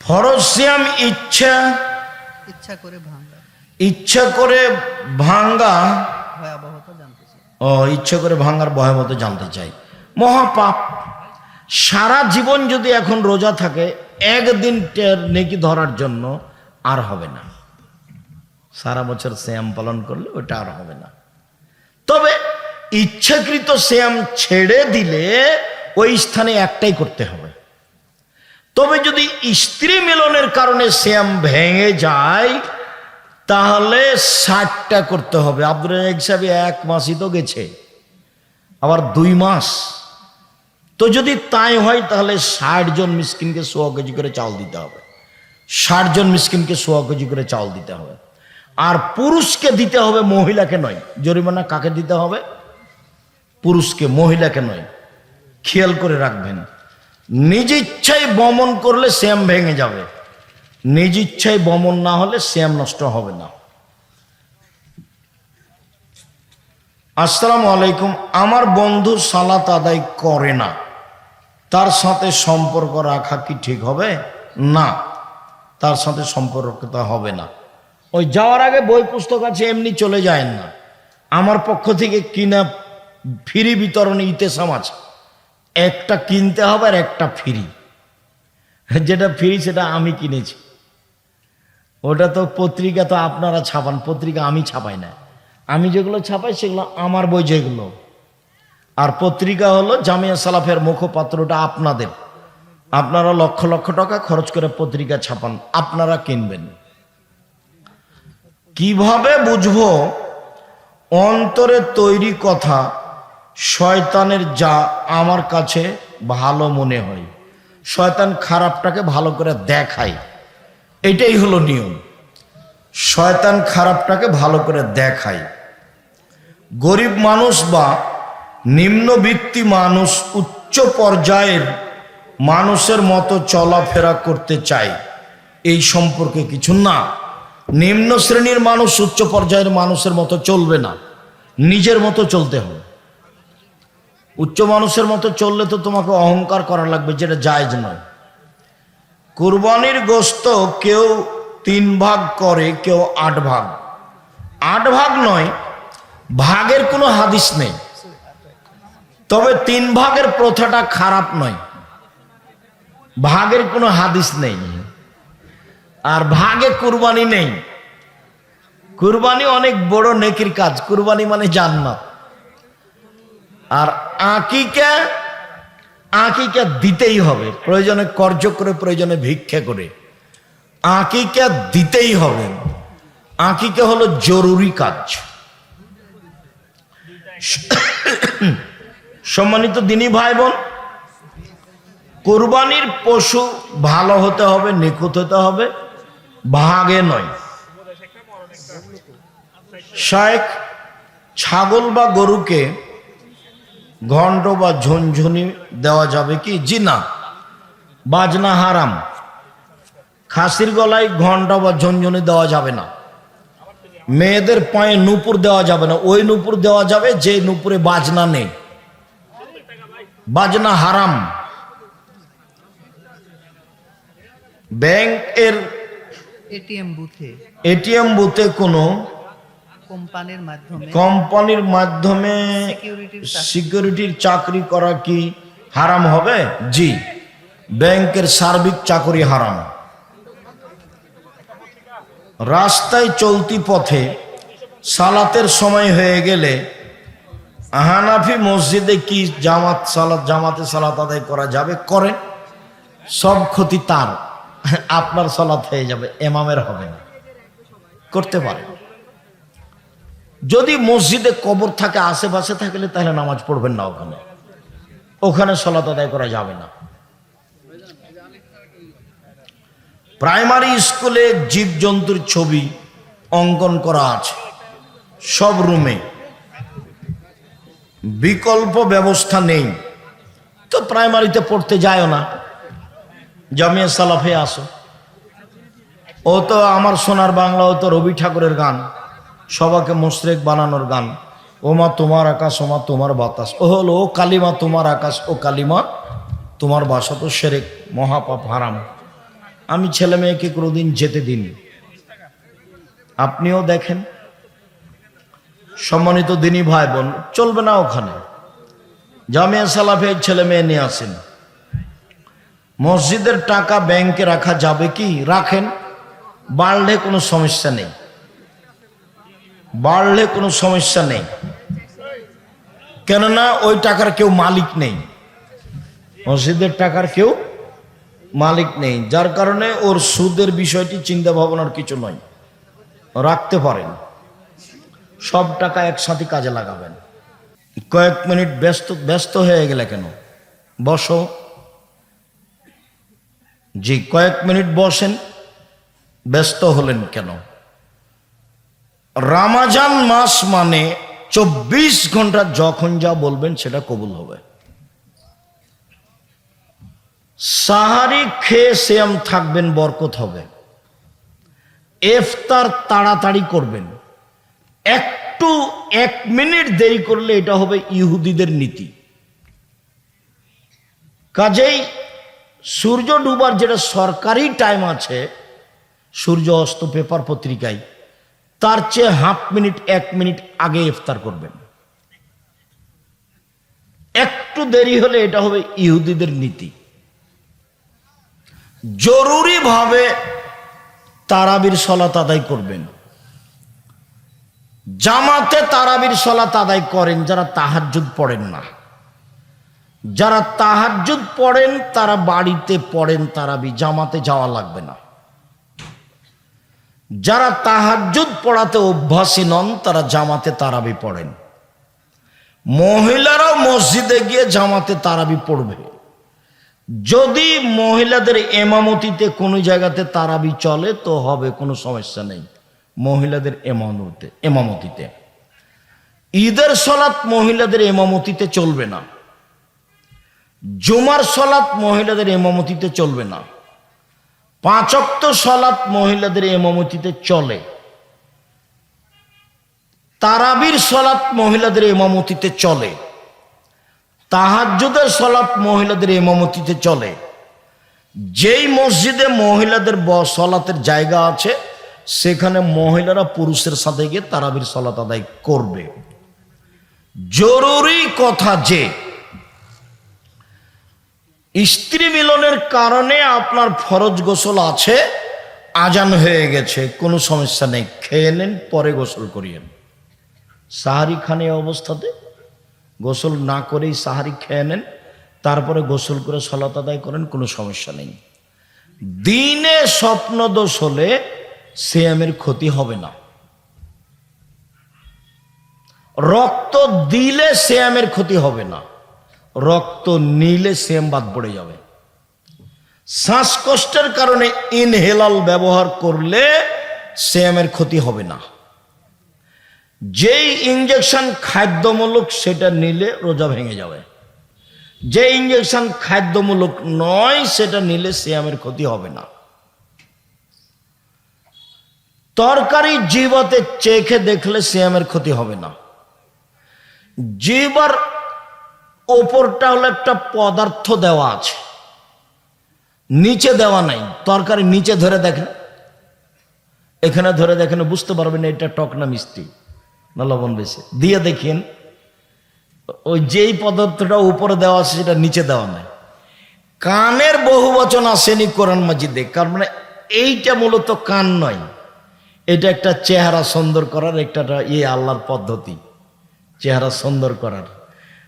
ফরজ সিয়াম ইচ্ছা ইচ্ছা করে ভাঙা ইচ্ছা করে ভাঙ্গা ভয়াবহতা জানতে চাই। ও ইচ্ছা করে ভাঙ্গার ভয়াবত জানতে চাই। মহাপাপ। সারা জীবন যদি এখন রোজা থাকে একদিন নেকি ধরার জন্য আর হবে না। সারা বছর শ্যাম পালন করলে ওটা আর হবে না। তবে ইচ্ছাকৃত শ্যাম ছেড়ে দিলে ওই স্থানে একটাই করতে হবে। তবে যদি স্ত্রী মিলনের কারণে শ্যাম ভেঙে যায়, তাহলে ষাটটা করতে হবে। আব্দুল হিসাবে এক মাসই তো গেছে, আবার দুই মাস। তো যদি তাই হয়, তাহলে ষাট জন মিসকিনকে সোয়া কেজি করে চাল দিতে হবে। ষাট জন মিসকিনকে সোয়া কেজি করে চাল দিতে হবে। আর পুরুষকে দিতে হবে, মহিলাকে নয়। জরিমানা কাকে দিতে হবে? পুরুষকে, মহিলাকে নয়। খেয়াল করে রাখবেন। নিজ ইচ্ছায় বমন করলে শ্যাম ভেঙে যাবে। নিজ ইচ্ছায় বমন না হলে শ্যাম নষ্ট হবে না। আসসালামু আলাইকুম। আমার বন্ধু সালাত আদায় করে না। তার সাথে সম্পর্ক রাখা কি ঠিক হবে? না। তার সাথে সম্পর্ক হবে না। ওই যাওয়ার আগে বই পুস্তক আছে, এমনি চলে যায় না। আমার পক্ষ থেকে কিনা ফ্রি বিতরণ ইতেসাম আছে। একটা কিনতে হবে আর একটা ফ্রি। যেটা ফ্রি, সেটা আমি কিনেছি। ওটা তো পত্রিকা তো আপনারা ছাপান, পত্রিকা আমি ছাপাই না। আমি যেগুলো ছাপাই, সেগুলো আমার বই যেগুলো। আর পত্রিকা হলো জামিয়া সালাফের মুখপাত্রটা আপনাদের। আপনারা লক্ষ লক্ষ টাকা খরচ করে পত্রিকা ছাপান, আপনারা কিনবেন। কীভাবে বুঝব? অন্তরে তৈরি কথা শয়তানের যা আমার কাছে ভালো মনে হয়, শয়তান খারাপটাকে ভালো করে দেখায়। এটাই হলো নিয়ম। শয়তান খারাপটাকে ভালো করে দেখায়। গরিব মানুষ বা নিম্নবিত্তি মানুষ উচ্চ পর্যায়ের মানুষের মতো চলাফেরা করতে চায়, এই সম্পর্কে কিছু না। নিম্ন শ্রেণির মানুষ উচ্চ পর্যায়ের মানুষের মতো চলবে না, নিজের মতো চলতে হবে। উচ্চ মানুষের মতো চললে তো তোমাকে অহংকার করা লাগবে, যেটা জায়জ নয়। কুরবানির গোস্ত কেউ তিন ভাগ করে, কেউ আট ভাগ। আট ভাগ নয়, ভাগের কোনো হাদিস নেই। তবে তিন ভাগের প্রথাটা খারাপ নয়। ভাগের কোনো হাদিস নেই। আর ভাগে কুরবানি নেই। কুরবানি অনেক বড় নেকির কাজ। কুরবানি মানে জান্নাত। আর আকিকা আকিকা দিতেই হবে। প্রয়োজনে কর্য করে, প্রয়োজনে ভিক্ষা করে। আকিকা দিতেই হবে। আকিকা হলো জরুরি কাজ। সম্মানিত দিনই ভাই বোন কোরবানির পশু ভালো হতে হবে, নিখুঁত হতে হবে, ভাগে নয়। শায়েক ছাগল বা গরুকে ঘণ্ট বা ঝুনঝুনি দেওয়া যাবে কি? জি না বাজনা হারাম। খাসির গলায় ঘণ্টা বা ঝুনঝুনি দেওয়া যাবে না। মেয়েদের পায়ে নুপুর দেওয়া যাবে না। ওই নুপুর দেওয়া যাবে যে নুপুরে বাজনা নেই। বাজনা হারাম। ব্যাংক এর এটিএম বুথে। এটিএম বুথে কোনো কোম্পানির মাধ্যমে। কোম্পানির মাধ্যমে সিকিউরিটির চাকরি- করা কি হারাম হবে? জি। ব্যাংকের সার্বিক চাকরি হারাম। রাস্তায় চলতি পথে সালাতের সময় হয়ে গেলে হানাফি মসজিদে কি জামাত সালাত জামাতে সালাত আদায় করা যাবে? করে। সব ক্ষতি তার। আপনার সালাত হয়ে যাবে এমামের হবে না। করতে পারে। যদি মসজিদে কবর থাকে, আশেপাশে থাকলে তাহলে নামাজ পড়বেন না ওখানে। ওখানে সলাত আদায় করা যাবে না। প্রাইমারি স্কুলে জীবজন্তুর ছবি অঙ্কন করা আছে, সব রুমে। বিকল্প ব্যবস্থা নেই। তো প্রাইমারিতে পড়তে যায়ও না। জামিয়া সালাফে আসো। ও তো আমার সোনার বাংলা, ও তো রবি ঠাকুরের গান। সবাকে মোশরেক বানানোর গান। ও মা তোমার আকাশ ও মা তোমার বাতাস। ও হলো, ও কালিমা তোমার আকাশ, ও কালিমা তোমার বাসা। তো সেরেক, মহাপাপ হারাম। আমি ছেলে মেয়েকে কোনোদিন যেতে দিন আপনিও দেখেন। সম্মানিত দিনী ভাই বোন চলবে না ওখানে। জামিয়া সালাফের ছেলে মেয়ে নিয়ে আসেন। মসজিদের টাকা ব্যাংকে রাখা যাবে কি? রাখেন। বাড়লে কোনো সমস্যা নেই। বাড়লে কোনো সমস্যা নেই। কেননা ওই টাকার কেউ মালিক নেই। মসজিদের টাকার কেউ মালিক নেই। যার কারণে ওর সুদের বিষয়টি চিন্তা ভাবনার কিছু নয়। রাখতে পারেন। সব টাকা একসাথে কাজে লাগাবেন। কয়েক মিনিট ব্যস্ত ব্যস্ত হয়ে গেলে কেন? বসো। জি, কয়েক মিনিট বসেন। ব্যস্ত হলেন কেন? রামাজান মাস মানে চব্বিশ ঘণ্টা যখন যা বলবেন সেটা কবুল হবে। সাহারি খেয়ে শ্যাম থাকবেন, বরকত হবে। এফতার তাড়াতাড়ি করবেন। একটু এক মিনিট দেরি করলে এটা হবে ইহুদিদের নীতি। কাজেই সূর্য ডুবার যেটা সরকারি টাইম আছে, সূর্য অস্ত পেপার পত্রিকায় তার চেয়ে হাফ মিনিট, এক মিনিট আগে ইফতার করবেন। একটু দেরি হলে এটা হবে ইহুদিদের নীতি। জরুরিভাবে তারাবির সলাত আদায় করবেন। জামাতে তারাবির সলাত আদায় করেন, যারা তাহাজ্জুদ পড়েন না। যারা তাহাজ্জুদ পড়েন, তারা বাড়িতে পড়েন তারাবি, জামাতে যাওয়া লাগবে না। যারা তাহাজ্জুদ পড়াতে অভ্যাসী নন, তারা জামাতে তারাবি পড়েন। মহিলারাও মসজিদে গিয়ে জামাতে তারাবি পড়বে। যদি মহিলাদের এমামতিতে কোনো জায়গাতে তারাবি চলে, তো হবে, কোনো সমস্যা নেই। মহিলাদের এমামতে এমামতিতে। ঈদের সলাৎ মহিলাদের এমামতিতে চলবে না। জুমার সলাৎ মহিলাদের এমামতিতে চলবে না। পাঁচক্ত সলাৎ মহিলাদের এমামতিতে চলে। তারাবির সলাৎ মহিলাদের এমামতিতে চলে। তাহাজ্জুদের সলাৎ মহিলাদের এমামতিতে চলে। যেই মসজিদে মহিলাদের সলাতের জায়গা আছে, সেখানে মহিলারা পুরুষের সাথে গিয়ে তারাবির সলাত আদায় করবে। জরুরি কথা যে স্ত্রী মিলনের কারণে আপনার ফরজ গোসল আছে, আজান হয়ে গেছে, কোনো সমস্যা নেই, খেয়ে নেন, পরে গোসল করিয়েন। সাহারি খান অবস্থাতে, গোসল না করেই সাহারি খেয়ে নেন, তারপরে গোসল করে সলাত আদায় করেন, কোনো সমস্যা নেই। দিনে স্বপ্ন দোষ হলে সিয়ামের ক্ষতি হবে না। রক্ত দিলে শ্যামের ক্ষতি হবে না। রক্ত নিলে শ্যাম বাদ পড়ে যাবে। শ্বাসকষ্টের কারণে ইনহেলাল ব্যবহার করলে শ্যামের ক্ষতি হবে না। যেই ইঞ্জেকশন খাদ্যমূলক সেটা নিলে রোজা ভেঙে যাবে। যে ইঞ্জেকশন খাদ্যমূলক নয়, সেটা নিলে শ্যামের ক্ষতি হবে না। তরকারি জিবাতে চেখে দেখলে শ্যামের ক্ষতি হবে না। জিবার ওপরটা হলো একটা পদার্থ দেওয়া আছে। নিচে দেওয়া নাই। তরকারি নিচে ধরে দেখেন। এখানে ধরে দেখেন, বুঝতে পারবেন এটা টক না মিষ্টি। না লবণ বেশি। দিয়ে দেখেন, ওই যেই পদার্থটা উপরে দেওয়া আছে সেটা নিচে দেওয়া নাই। কানের বহু বচন আসেনি কোরআন মাজিদে। কারণ মানে এইটা মূলত কান নয়। এটা একটা চেহারা সুন্দর করার একটা ইয়ে আল্লাহর পদ্ধতি। চেহারা সুন্দর করার।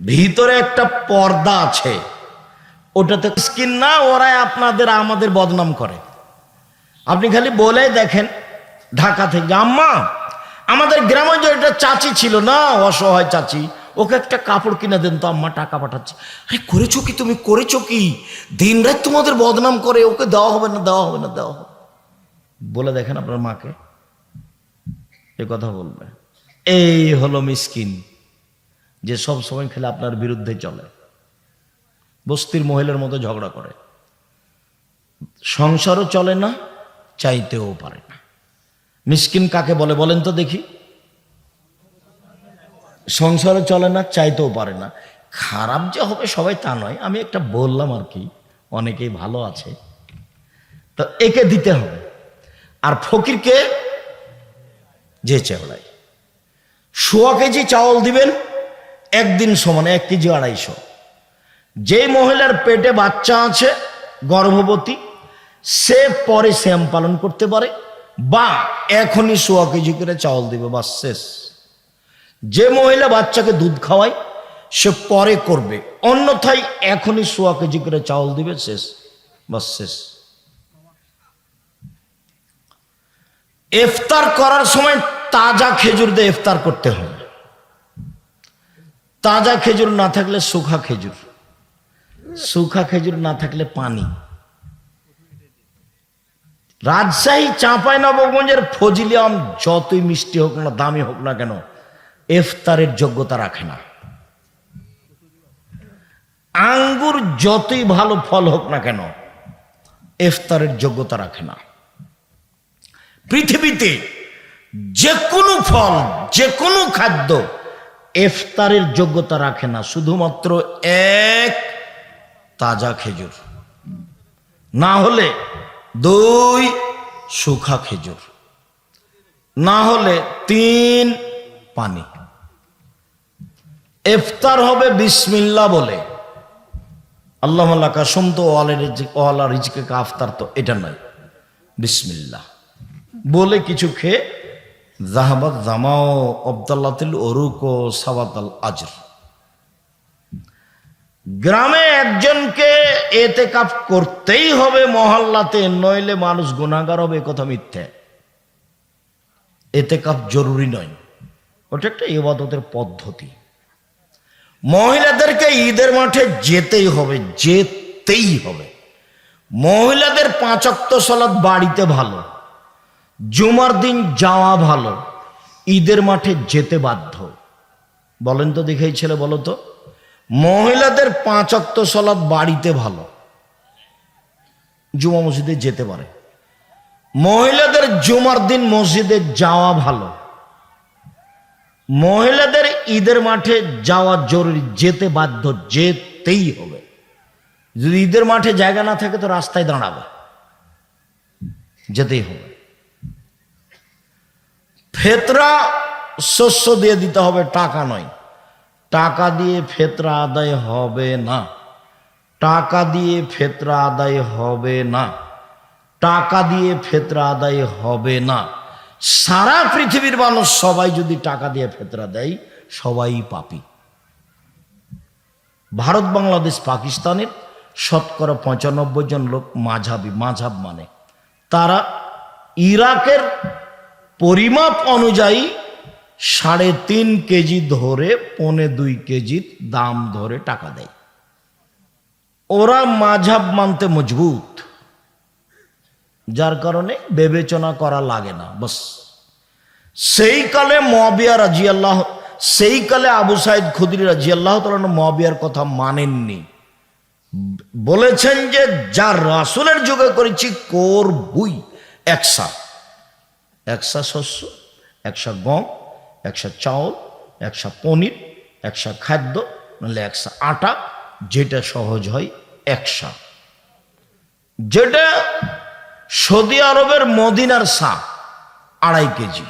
ভিতরে একটা পর্দা আছে। ওটাতে স্কিন না, ওরাই আপনাদের, আমাদের বদনাম করে। আপনি খালি বলে দেখেন ঢাকা থেকে, আম্মা, আমাদের গ্রামে যে একটা চাচি ছিল না, অসহায় চাচি, ওকে একটা কাপড় কিনে দেন তো, আম্মা টাকা পাঠাচ্ছে। আরে, করেছ কি তুমি? করেছ কি? দিন রাত তোমাদের বদনাম করে, ওকে দেওয়া হবে না, দেওয়া হবে না, দেওয়া হবে বলে দেখেন আপনার মাকে। এ কথা বলবে। এই হলো মিসকিন। যে সব সময় খেলে আপনার বিরুদ্ধে চলে। বস্তির মহিলার মতো ঝগড়া করে। সংসারও চলে না, চাইতেও পারে না। মিসকিন কাকে বলে বলেন তো দেখি। সংসারও চলে না, চাইতেও পারে না। খারাপ যে হবে সবাই তা নয়, আমি একটা বললাম আর কি, অনেকেই ভালো আছে। তো একে দিতে হবে। আর ফকিরকে যে চেওড়ায়। সোয়া কেজি চাউল দিবেন একদিন সমানে এক কেজি আড়াইশো। যে মহিলার পেটে বাচ্চা আছে, গর্ভবতী, সে পরে শ্যাম পালন করতে পারে, বা এখনই সোয়া কেজি করে চাউল দিবে বা শেষ। যে মহিলা বাচ্চাকে দুধ খাওয়ায়, সে পরে করবে, অন্যথায় এখনই সোয়া কেজি করে চাউল দিবে, শেষ বা শেষ। ইফতার করার সময় তাজা খেজুর দিয়ে ইফতার করতে হবে তাজা খেজুর না থাকলে শুখা খেজুর। শুখা খেজুর না থাকলে পানি। রাজশাহী চাঁপাই নবগঞ্জের ফজিলি আম যতই মিষ্টি হোক না, দামি হোক না কেন এফতারের যোগ্যতা রাখে না। আঙ্গুর যতই ভালো ফল হোক না কেন এফতারের যোগ্যতা রাখে না। পৃথিবীতে যে কোনো ফল, যে কোনো খাদ্য ইফতারের যোগ্যতা রাখে না, শুধুমাত্র এক তাজা খেজুর। না হলে দুই শুখা খেজুর। না হলে তিন পানি। এফতার হবে বিসমিল্লা বলে। আল্লাহ কাসম তো ওয়ালা রিজকে আফতার তো, এটা নয়। বিসমিল্লা বলে কিছু খেয়ে জাহাবাদ জামাও আবদাল্লাতিল অরুক ও সাবাত আজর। গ্রামে একজনকে এতে কাপ করতেই হবে মহল্লাতে, নইলে মানুষ গুণাগার হবে কথা মিথ্যে। এতে কাপ জরুরি নয়। ওটা একটা ইবাদতের পদ্ধতি। মহিলাদেরকে ঈদের মাঠে যেতেই হবে যেতেই হবে। মহিলাদের পাঁচক্ত সলাদ বাড়িতে ভালো। জুমার দিন যাওয়া ভালো, ঈদের মাঠে যেতে বাধ্য। বলেন তো দেখেই ছেলে বলো তো, মহিলাদের পাঁচ অক্ত সলাদ বাড়িতে ভালো, জুমা মসজিদে যেতে পারে। মহিলাদের জুমার দিন মসজিদে যাওয়া ভালো, মহিলাদের ঈদের মাঠে যাওয়া জরুরি, যেতে বাধ্য যেতেই হবে। যদি ঈদের মাঠে জায়গা না থাকে তো রাস্তায় দাঁড়াবে, যেতেই হবে। ফেতরা শস্য দিয়ে দিতে হবে, টাকা নয়। টাকা দিয়ে ফেতরা আদায় হবে না। টাকা দিয়ে ফেতরা আদায় হবে না। টাকা দিয়ে ফেতরা আদায় হবে না। সারা পৃথিবীর মানুষ সবাই যদি টাকা দিয়ে ফেতরা দেয়, সবাই পাপি। ভারত, বাংলাদেশ, পাকিস্তানের শতকরা পঁচানব্বই জন লোক মাঝাবি, মাঝাব মানে। তারা ইরাকের পরিমাপ অনুযায়ী সাড়ে তিন কেজি ধরে, পনে দুই কেজির দাম ধরে টাকা দেয়। ওরা মাঝাব মানতে মজবুত। যার কারণে বিবেচনা করা লাগে না, বস। সেই কালে মবিয়া রাজি আল্লাহ সেই কালে আবু সাইদ খুদরি রাজি আল্লাহ মবিয়ার কথা মানেননি। বলেছেন যে যার রাসুলের যুগে করেছি, করবুই একসা একসা শস্য, একশা গম, একশা চাউল, একশা পনির, একশা খাদ্য, নাহলে একশা আটা, যেটা সহজ হয় একশা। যেটা সৌদি আরবের মদিনার সা আড়াই কেজি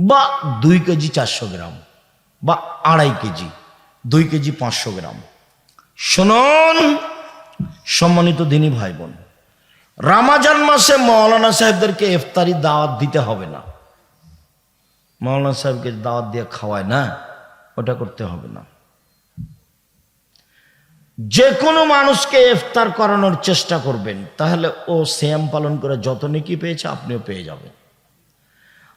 বা দুই কেজি চারশো গ্রাম বা আড়াই কেজি, দুই কেজি পাঁচশো গ্রাম। শুনুন, সম্মানিত দিনী ভাই বোন রামাজান মাসে মৌলানা সাহেবদেরকে ইফতারি দাওয়াত দিতে হবে না। মৌলানা সাহেবকে দাওয়াত দিয়ে খাওয়ায় না, ওটা করতে হবে না। যে কোনো মানুষকে ইফতার করানোর চেষ্টা করবেন, তাহলে ও শ্যাম পালন করে যত নেকি পেয়েছে আপনিও পেয়ে যাবেন।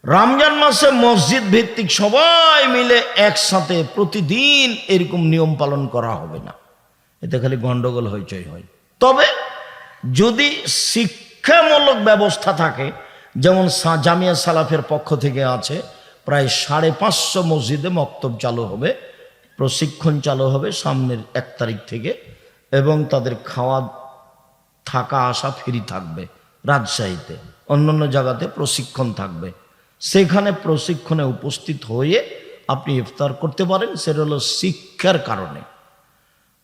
রমজান মাসে মসজিদ ভিত্তিক সবাই মিলে একসাথে প্রতিদিন এরকম নিয়ম পালন করা হবে না। এতে খালি গন্ডগোল হইচই হয়। তবে যদি শিক্ষামূলক ব্যবস্থা থাকে, যেমন জামিয়া সালাফের পক্ষ থেকে আছে, প্রায় সাড়ে পাঁচশো মসজিদে মক্তব চালু হবে, প্রশিক্ষণ চালু হবে সামনের এক তারিখ থেকে, এবং তাদের খাওয়া, থাকা, আসা ফ্রি থাকবে রাজশাহীতে। অন্যান্য জায়গাতে প্রশিক্ষণ থাকবে। সেখানে প্রশিক্ষণে উপস্থিত হয়ে আপনি ইফতার করতে পারেন, সেটা হলো শিক্ষার কারণে।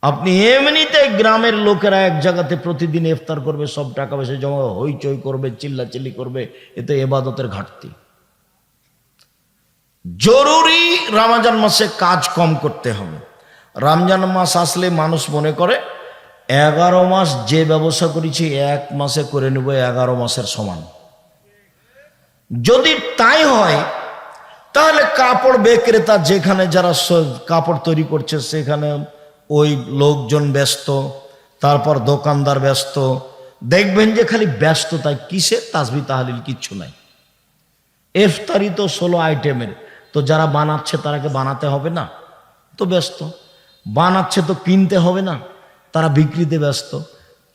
আপনি এমনিতে গ্রামের লোকেরা এক জায়গাতে প্রতিদিন ইফতার করবে, সব টাকা পয়সা জমা, হইচই করবে, চিল্লাচিল্লি করবে, এতে এবাদতের ঘাটতি। জরুরি রামাজান মাসে কাজ কম করতে হবে। রমজান মাস আসলে মানুষ মনে করে, এগারো মাস যে ব্যবসা করেছি, এক মাসে করে নেব এগারো মাসের সমান। যদি তাই হয়, তাহলে কাপড় বিক্রেতা যেখানে যারা কাপড় তৈরি করছে, সেখানে ওই লোকজন ব্যস্ত, তারপর দোকানদার ব্যস্ত। দেখবেন যে খালি ব্যস্ততায় কিসে তাসবি তাহলিল কিচ্ছু নাই। এফতারি তো ষোলো আইটেমের, তো যারা বানাচ্ছে তারাকে বানাতে হবে না? তো ব্যস্ত। বানাচ্ছে তো কিনতে হবে না, তারা বিক্রিতে ব্যস্ত।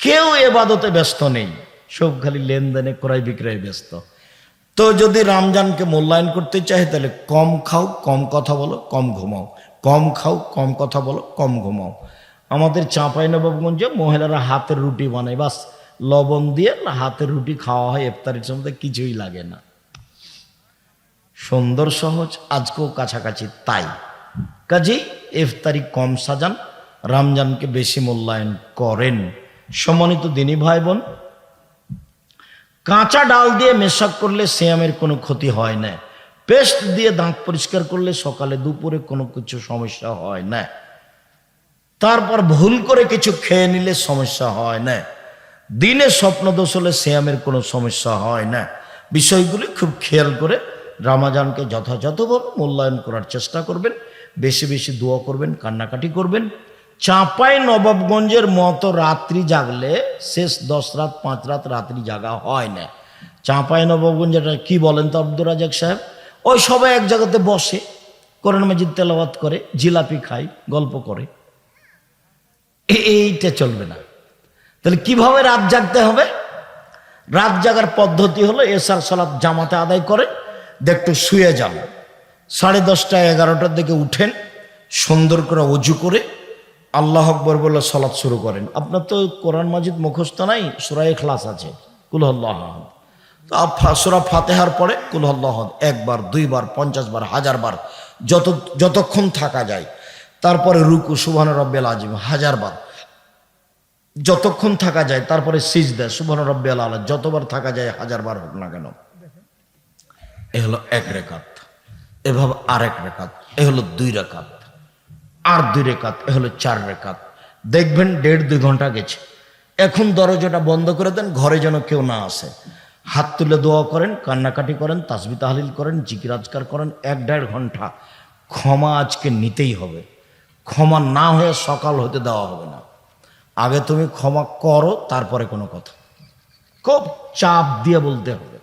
কেউ এবাদতে ব্যস্ত নেই, সব খালি লেনদেনে ক্রয় বিক্রয় ব্যস্ত। তো যদি রমজানকে মূল্যায়ন করতে চাই তাহলে কম খাও, কম কথা বলো, কম ঘুমাও। কম খাও, কম কথা বলো, কম ঘুমাও। আমাদের চাঁপাই নবাবগঞ্জে মহিলারা হাতের রুটি বানায়, বাস লবণ দিয়ে হাতের রুটি খাওয়া হয়, ইফতারির সময় কিছুই লাগে না। সুন্দর সহজ, আজকেও কাছাকাছি তাই। কাজেই ইফতারি কম সাজান, রমজানকে বেশি মূল্যায়ন করেন। সম্মানিত দিনী ভাই বোন কাঁচা ডাল দিয়ে মেশাক করলে শ্যামের কোনো ক্ষতি হয় না। পেস্ট দিয়ে দাঁত পরিষ্কার করলে সকালে দুপুরে কোনো কিছু সমস্যা হয় না। তারপর ভুল করে কিছু খেয়ে নিলে সমস্যা হয় না। দিনে স্বপ্নদোষ হলে শ্যামের কোনো সমস্যা হয় না। বিষয়গুলি খুব খেয়াল করে রামাজানকে যথাযথভাবে মূল্যায়ন করার চেষ্টা করবেন। বেশি বেশি দোয়া করবেন, কান্নাকাটি করবেন। চাঁপাই নবাবগঞ্জের মতো রাত্রি জাগলে শেষ দশ রাত, পাঁচ রাত রাত্রি জাগা হয় না। চাঁপাই নবাবগঞ্জ কি বলেন তো আব্দুর রাজাক সাহেব? ওই সবাই এক জায়গাতে বসে, কোরআন মাজিদ তেলাওয়াত করে, জিলাপি খায়, গল্প করে। এইটা চলবে না। তাহলে কীভাবে রাত জাগতে হবে? রাত জাগার পদ্ধতি হলো, এসার সালাত জামাতে আদায় করে, দেখতে শুয়ে যান। সাড়ে দশটা, এগারোটার দিকে উঠেন, সুন্দর করে অজু করে, আল্লাহ আকবর বলে সলাৎ শুরু করেন। আপনার তো কোরআন মাজিদ মুখস্থ নাই সুরাই খ্লাস আছে। কুলহল্লাহ সুরা ফাতেহার পরে কুলহল্লাহ একবার, দুইবার পঞ্চাশ বার হাজার বার যত যতক্ষণ থাকা যায়, তারপরে রুকু সুবহান রব্বেল আজিম হাজার বার যতক্ষণ থাকা যায়, তারপরে সিজ দেয় সুবহান রব্বেল আলা যতবার থাকা যায় হাজার বার হোক না কেন। এ হলো এক রেখাত এভাবে আর এক রেখাত, এ হলো দুই রেখাত, আর দুই রেখাত, এ হলো চার রেখাত। দেখবেন দেড় দুই ঘণ্টা গেছে। এখন দরজাটা বন্ধ করে দেন, ঘরে যেন কেউ না আসে। হাত তুলে দোয়া করেন, কান্নাকাটি করেন, তাসবি তাহলিল করেন জিকিরাজকার করেন, এক দেড় ঘণ্টা ক্ষমা আজকে নিতেই হবে। ক্ষমা না হয়ে সকাল হতে দেওয়া হবে না। আগে তুমি ক্ষমা করো, তারপরে কোনো কথা। খুব চাপ দিয়ে বলতে হবে।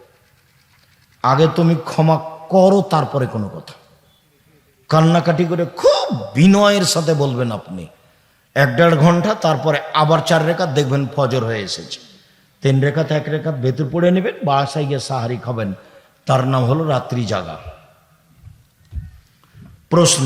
আগে তুমি ক্ষমা করো, তারপরে কোনো কথা। কান্নাকাটি করে খুব বিনয়ের সাথে বলবেন আপনি। এক দেড় ঘণ্টা, তারপরে আবার চার রেখা দেখবেন ফজর হয়ে এসেছে। তিন রেখা এক রেখা ভেতর পড়ে নেবেন বাসায় গিয়ে সাহারি খাবেন তার নাম হলো রাত্রি জাগা প্রশ্ন